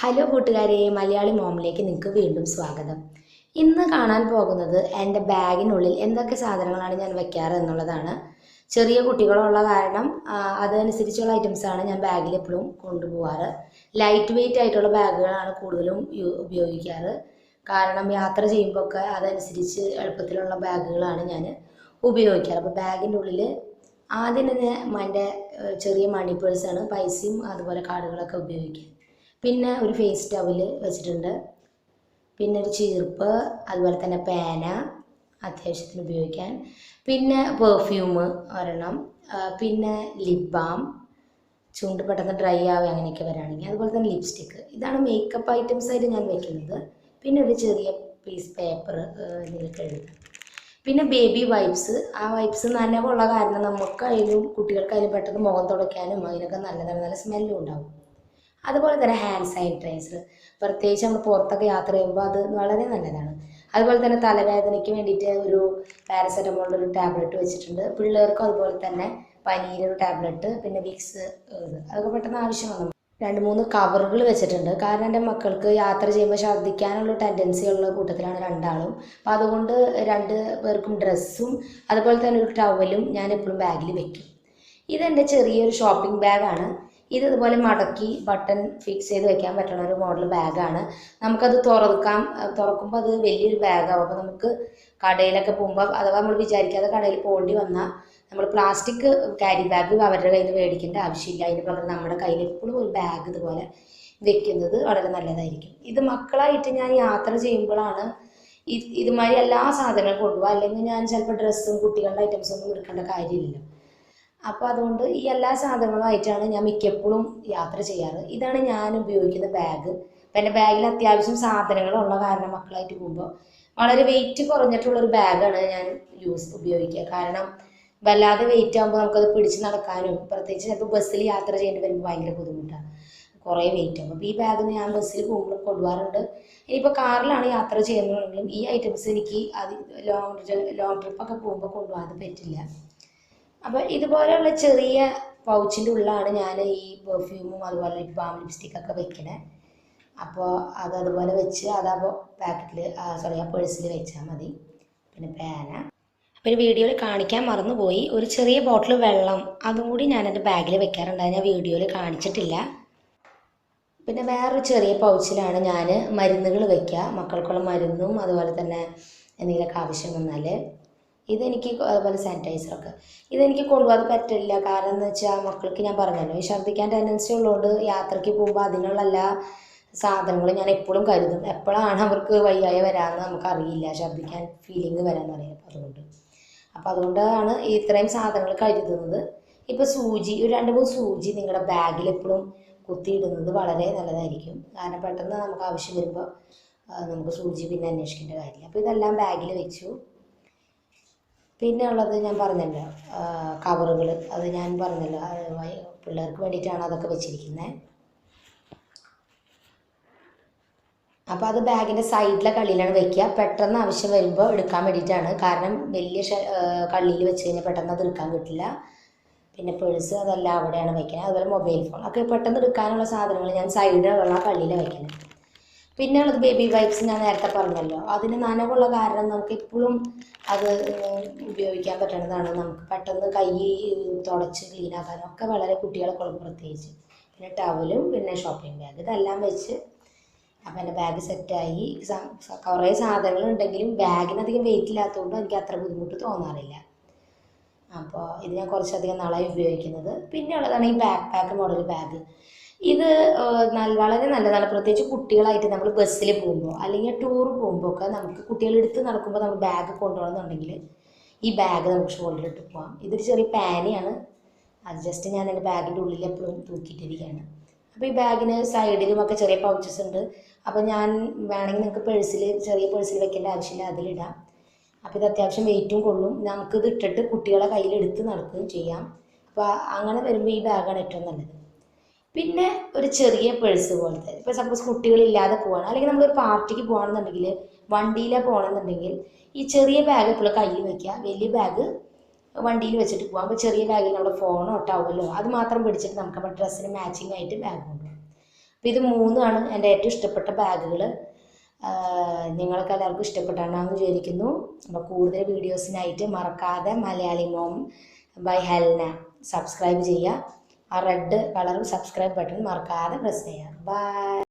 Hello കൂട്ടുകാരെ മലയാളി മോമിലേക്ക് നിങ്ങൾക്ക് വീണ്ടും സ്വാഗതം. ഇന്ന് കാണാൻ പോകുന്നത് എന്റെ ബാഗിനുള്ളിൽ എന്തൊക്കെ സാധനങ്ങളാണ് ഞാൻ വയ്ക്കാറ് എന്നുള്ളതാണ്. ചെറിയ കുട്ടികളുള്ള കാരണം അതനുസരിച്ചുള്ള ഐറ്റംസാണ് ഞാൻ ബാഗിൽ എപ്പോഴും കൊണ്ടുപോകാറ് ലൈറ്റ് വെയിറ്റ് ആയിട്ടുള്ള ബാഗുകളാണ് കൂടുതലും ഉപയോഗിക്കാറ്. കാരണം യാത്ര ചെയ്യുമ്പോൾ ഒക്കെ അതനുസരിച്ച് എളുപ്പത്തിലുള്ള ബാഗുകളാണ് ഞാൻ ഉപയോഗിക്കാറ്. അപ്പോൾ ബാഗിന്റെ ഉള്ളിൽ ആദ്യം തന്നെ എന്റെ ചെറിയ മണി പേഴ്സാണ് പൈസയും അതുപോലെ കാർഡുകളൊക്കെ ഉപയോഗിക്കുക. പിന്നെ ഒരു ഫേസ് ടവൽ വെച്ചിട്ടുണ്ട്. പിന്നെ ഒരു ചീർപ്പ് അതുപോലെ തന്നെ പേന അത്യാവശ്യത്തിന് ഉപയോഗിക്കാൻ. പിന്നെ പെർഫ്യൂം ഒരെണ്ണം. പിന്നെ ലിപ് ബാം ചുണ്ട് പെട്ടെന്ന് ഡ്രൈ ആവുക അങ്ങനെയൊക്കെ വരാണെങ്കിൽ. അതുപോലെ തന്നെ ലിപ്സ്റ്റിക്ക് ഇതാണ് മേക്കപ്പ് ഐറ്റംസ് ആയിട്ട് ഞാൻ വെക്കുന്നത്. പിന്നെ ഒരു ചെറിയ പീസ് പേപ്പർ ഇതിലൊക്കെ എഴുതാം. പിന്നെ ബേബി വൈപ്സ് ആ വൈപ്സ് നനവുള്ള കാരണം നമുക്കായാലും കുട്ടികൾക്കായാലും പെട്ടെന്ന് മുഖം തുടയ്ക്കാനും അതിനൊക്കെ നല്ല നല്ല സ്മെല്ലും ഉണ്ടാവും. അതുപോലെ തന്നെ ഹാൻഡ് സാനിറ്റൈസർ പ്രത്യേകിച്ച് നമ്മൾ പുറത്തൊക്കെ യാത്ര ചെയ്യുമ്പോൾ അത് വളരെ നല്ലതാണ്. അതുപോലെ തന്നെ തലവേദനയ്ക്ക് വേണ്ടിയിട്ട് ഒരു പാരസെറ്റമോളിന്റെ ഒരു ടാബ്ലറ്റ് വെച്ചിട്ടുണ്ട്. പിള്ളേർക്കും അതുപോലെ തന്നെ പനീര് ഒരു ടാബ്ലറ്റ് പിന്നെ വിക്സ് അതൊക്കെ പെട്ടെന്ന് ആവശ്യമാണ് രണ്ട് മൂന്ന് കവറുകൾ വെച്ചിട്ടുണ്ട്. കാരണം എന്റെ മക്കൾക്ക് യാത്ര ചെയ്യുമ്പോൾ ഛർദ്ദിക്കാനുള്ള ടെൻഡൻസി ഉള്ള കൂട്ടത്തിലാണ് രണ്ടാളും. അപ്പോൾ അതുകൊണ്ട് രണ്ട് പേർക്കും ഡ്രസ്സും അതുപോലെ തന്നെ ഒരു ടവലും ഞാൻ എപ്പോഴും ബാഗിൽ വെക്കും. ഇതെന്റെ ചെറിയൊരു ഷോപ്പിംഗ് ബാഗാണ് ഇത് ഇതുപോലെ മടക്കി ബട്ടൺ ഫിക്സ് ചെയ്ത് വെക്കാൻ പറ്റുന്ന ഒരു മോഡൽ ബാഗാണ് നമുക്കത് തുറക്കാം. തുറക്കുമ്പോൾ അത് വലിയൊരു ബാഗാവും അപ്പോൾ നമുക്ക് കടയിലൊക്കെ പോകുമ്പോൾ അഥവാ നമ്മൾ വിചാരിക്കാതെ കടയിൽ പോകേണ്ടി വന്നാൽ നമ്മൾ പ്ലാസ്റ്റിക് ക്യാരി ബാഗ് അവരുടെ കയ്യിൽ മേടിക്കേണ്ട ആവശ്യമില്ല. അതിന് പകരം നമ്മുടെ കയ്യിൽ എപ്പോഴും ഒരു ബാഗ് ഇതുപോലെ വെക്കുന്നത് വളരെ നല്ലതായിരിക്കും. ഇത് മക്കളായിട്ട് ഞാൻ യാത്ര ചെയ്യുമ്പോഴാണ് ഇത് ഇതുമാതിരി എല്ലാ സാധനങ്ങളും കൊണ്ടുപോകുക അല്ലെങ്കിൽ ഞാൻ ചിലപ്പോൾ ഡ്രസ്സും കുട്ടികളുടെ ഐറ്റംസും ഒന്നും എടുക്കേണ്ട കാര്യമില്ലല്ലോ. അപ്പോൾ അതുകൊണ്ട് ഈ എല്ലാ സാധനങ്ങളുമായിട്ടാണ് ഞാൻ മിക്കപ്പോഴും യാത്ര ചെയ്യാറ്. ഇതാണ് ഞാൻ ഉപയോഗിക്കുന്ന ബാഗ് അപ്പം എന്റെ ബാഗിൽ അത്യാവശ്യം സാധനങ്ങളുള്ള കാരണം മക്കളായിട്ട് പോകുമ്പോൾ വളരെ വെയിറ്റ് കുറഞ്ഞിട്ടുള്ളൊരു ബാഗാണ് ഞാൻ യൂസ് ഉപയോഗിക്കുക. കാരണം വല്ലാതെ വെയിറ്റ് ആകുമ്പോൾ നമുക്കത് പിടിച്ച് നടക്കാനും പ്രത്യേകിച്ച് ചിലപ്പോൾ ബസ്സിൽ യാത്ര ചെയ്യേണ്ടി വരുമ്പോൾ ഭയങ്കര ബുദ്ധിമുട്ടാണ് കുറേ വെയിറ്റ് ആകും അപ്പോൾ ഈ ബാഗ് ഞാൻ ബസ്സിൽ പോകുമ്പോൾ കൊണ്ടുപോകാറുണ്ട്. ഇനിയിപ്പോൾ കാറിലാണ് യാത്ര ചെയ്യുന്നതെങ്കിലും ഈ ഐറ്റംസ് എനിക്ക് അത് ലോങ് ലോങ് ട്രിപ്പൊക്കെ പോകുമ്പോൾ കൊണ്ടുപോകാൻ പറ്റില്ല. അപ്പോൾ ഇതുപോലെയുള്ള ചെറിയ പൗച്ചിന്റെ ഉള്ളാണ് ഞാൻ ഈ പെർഫ്യൂമും അതുപോലെ ലിപ് ബാം ലിപ്സ്റ്റിക് ഒക്കെ വെക്കണേ. അപ്പോൾ അത് അതുപോലെ വെച്ച് അതാകുമ്പോൾ പാക്കറ്റിൽ സോറി ആ പേഴ്സിൽ വെച്ചാൽ മതി. പിന്നെ പേന. അപ്പോൾ ഒരു വീഡിയോയിൽ കാണിക്കാൻ മറന്നുപോയി. ഒരു ചെറിയ ബോട്ടിൽ വെള്ളം അതും കൂടി ഞാൻ എന്റെ ബാഗിൽ വെക്കാറുണ്ടായി ഞാൻ വീഡിയോയിൽ കാണിച്ചിട്ടില്ല. പിന്നെ വേറൊരു ചെറിയ പൗച്ചിലാണ് ഞാൻ മരുന്നുകൾ വെക്കുക മക്കൾക്കുള്ള മരുന്നും അതുപോലെ തന്നെ എന്തെങ്കിലുമൊക്കെ ആവശ്യം വന്നാൽ ഇതെനിക്ക് അതുപോലെ സാനിറ്റൈസറൊക്കെ ഇതെനിക്ക് കൊണ്ടുപോകാൻ പറ്റില്ല. കാരണം എന്ന് വെച്ചാൽ മക്കൾക്ക് ഞാൻ പറഞ്ഞല്ലോ ഈ ഛർദ്ദിക്കാൻ ടെൻഡൻസി ഉള്ളതുകൊണ്ട് യാത്രയ്ക്ക് പോകുമ്പോൾ അതിനുള്ള എല്ലാ സാധനങ്ങളും ഞാൻ എപ്പോഴും കരുതും. എപ്പോഴാണ് അവർക്ക് വയ്യായ വരാമെന്ന് നമുക്കറിയില്ല. ഛർദ്ദിക്കാൻ ഫീലിംഗ് വരാമെന്ന് അറിയാം അതുകൊണ്ട്. അപ്പോൾ അതുകൊണ്ടാണ് ഇത്രയും സാധനങ്ങൾ കരുതുന്നത്. ഇപ്പോൾ സൂചി ഒരു രണ്ട് മൂന്ന് സൂചി നിങ്ങളുടെ ബാഗിൽ എപ്പോഴും കുത്തിയിടുന്നത് വളരെ നല്ലതായിരിക്കും. കാരണം പെട്ടെന്ന് നമുക്ക് ആവശ്യം വരുമ്പോൾ നമുക്ക് സൂചി പിന്നെ അന്വേഷിക്കേണ്ട കാര്യമില്ല. അപ്പോൾ ഇതെല്ലാം ബാഗിൽ വെച്ചു. പിന്നെ ഉള്ളത് ഞാൻ പറഞ്ഞല്ലോ കവറുകൾ അത് ഞാൻ പറഞ്ഞല്ലോ പിള്ളേർക്ക് വേണ്ടിയിട്ടാണ് അതൊക്കെ വെച്ചിരിക്കുന്നത് അപ്പോൾ അത് ബാഗിന്റെ സൈഡിലെ കള്ളിയിലാണ് വെക്കുക. പെട്ടെന്ന് ആവശ്യം വരുമ്പോൾ എടുക്കാൻ വേണ്ടിയിട്ടാണ്. കാരണം വലിയ കള്ളിയിൽ വെച്ച് കഴിഞ്ഞാൽ പെട്ടെന്ന് അത് എടുക്കാൻ കിട്ടില്ല. പിന്നെ പേഴ്സ് അതെല്ലാം അവിടെയാണ് വെക്കുന്നത് അതുപോലെ മൊബൈൽ ഫോൺ ഒക്കെ പെട്ടെന്ന് എടുക്കാനുള്ള സാധനങ്ങൾ ഞാൻ സൈഡിലുള്ള കള്ളിയിലാണ് വെക്കുന്നത് പിന്നെ ഉള്ളത് ബേബി വൈപ്സ് ഞാൻ നേരത്തെ പറഞ്ഞല്ലോ. അതിന് നനവുള്ള കാരണം നമുക്ക് ഇപ്പോഴും അത് ഉപയോഗിക്കാൻ പറ്റുന്നതാണ് നമുക്ക് പെട്ടെന്ന് കൈ തുടച്ച് ക്ലീൻ ആക്കാനും ഒക്കെ വളരെ കുട്ടികളെ കൊള്ളും പ്രത്യേകിച്ച്. പിന്നെ ടവലും പിന്നെ ഷോപ്പിംഗ് ബാഗ് ഇതെല്ലാം വെച്ച് അപ്പം എന്റെ ബാഗ് സെറ്റായി കുറേ സാധനങ്ങൾ ഉണ്ടെങ്കിലും ബാഗിനധികം വെയിറ്റ് ഇല്ലാത്തതുകൊണ്ട് എനിക്ക് അത്ര ബുദ്ധിമുട്ട് തോന്നാറില്ല. അപ്പോൾ ഇത് ഞാൻ കുറച്ചധികം നാളായി ഉപയോഗിക്കുന്നത്. പിന്നെ ഉള്ളതാണ് ഈ ബാക്ക് പാക്ക് മോഡൽ ബാഗ് ഇത് വളരെ നല്ലതാണ്. പ്രത്യേകിച്ച് കുട്ടികളായിട്ട് നമ്മൾ ബസ്സിൽ പോകുമ്പോൾ അല്ലെങ്കിൽ ടൂർ പോകുമ്പോൾ ഒക്കെ നമുക്ക് കുട്ടികളെടുത്ത് നടക്കുമ്പോൾ നമ്മൾ ബാഗ് കൊണ്ടുപോകണമെന്നുണ്ടെങ്കിൽ ഈ ബാഗ് നമുക്ക് ഷോൾഡറിൽ ഇട്ട് പോകാം ഇതൊരു ചെറിയ പാനിയാണ്. അത് ജസ്റ്റ് ഞാൻ എന്റെ ബാഗിന്റെ ഉള്ളിൽ എപ്പോഴും തൂക്കിയിട്ടിരിക്കുകയാണ്. അപ്പോൾ ഈ ബാഗിന് സൈഡിലും ഒക്കെ ചെറിയ പൗച്ചസ് ഉണ്ട്. അപ്പോൾ ഞാൻ വേണമെങ്കിൽ നിങ്ങൾക്ക് പേഴ്സിൽ ചെറിയ പേഴ്സിൽ വെക്കേണ്ട ആവശ്യമില്ല അതിലിടാം. അപ്പോൾ ഇത് അത്യാവശ്യം വെയിറ്റും കൊള്ളും. നമുക്കിത് ഇട്ടിട്ട് കുട്ടികളെ കയ്യിലെടുത്ത് നടക്കുകയും ചെയ്യാം. അപ്പോൾ അങ്ങനെ വരുമ്പോൾ ഈ ബാഗാണ് ഏറ്റവും നല്ലത്. പിന്നെ ഒരു ചെറിയ പേഴ്സ് പോലത്തെ. ഇപ്പോൾ സപ്പോസ് കുട്ടികളില്ലാതെ പോകണം അല്ലെങ്കിൽ നമ്മളൊരു പാർട്ടിക്ക് പോകണമെന്നുണ്ടെങ്കിൽ വണ്ടിയിലെ പോകണമെന്നുണ്ടെങ്കിൽ ഈ ചെറിയ ബാഗ് എപ്പോഴും കയ്യിൽ വെക്കുക. വലിയ ബാഗ് വണ്ടിയിൽ വെച്ചിട്ട് പോകാം അപ്പോൾ ചെറിയ ബാഗിൽ നമ്മുടെ ഫോണോ ടവലോ അത് മാത്രം പിടിച്ചിട്ട് നമുക്ക് നമ്മുടെ ഡ്രസ്സിന് മാച്ചിങ് ആയിട്ട് ബാഗ് കൊണ്ടുപോകാം അപ്പോൾ ഇത് മൂന്നാണ് എന്റെ ഏറ്റവും ഇഷ്ടപ്പെട്ട ബാഗുകൾ നിങ്ങൾക്ക് എല്ലാവർക്കും ഇഷ്ടപ്പെട്ടാണെന്ന് വിചാരിക്കുന്നു. അപ്പോൾ കൂടുതൽ വീഡിയോസിനായിട്ട് മറക്കാതെ Malayali mom by Helna subscribe ചെയ്യുക. ആ റെഡ് കളർ സബ്സ്ക്രൈബ് ബട്ടൺ മറക്കാതെ പ്രസ് ചെയ്യുക ബൈ